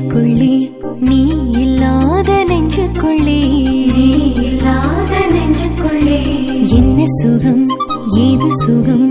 நெஞ்சுக்குள்ளே நீ இல்லாத நெஞ்சுக்குள்ளே. இல்லாத நெஞ்சுக்குள்ளே. என்ன சுகம் ஏது சுகம்?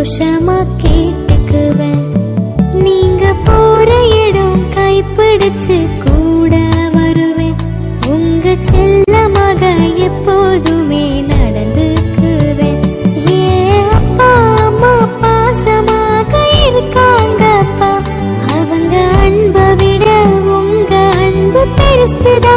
சந்தோஷமா கேட்டுக்குவேன். நீங்க போற இடம் கைப்பிடிச்சு கூட வருவேன். உங்க செல்ல மக எப்போதுமே நடந்துக்குவேன். ஏ அப்பா அம்மா பாசமாக இருக்காங்கப்பா. அவங்க அன்பை விட உங்க அன்பு பெருசுதான்.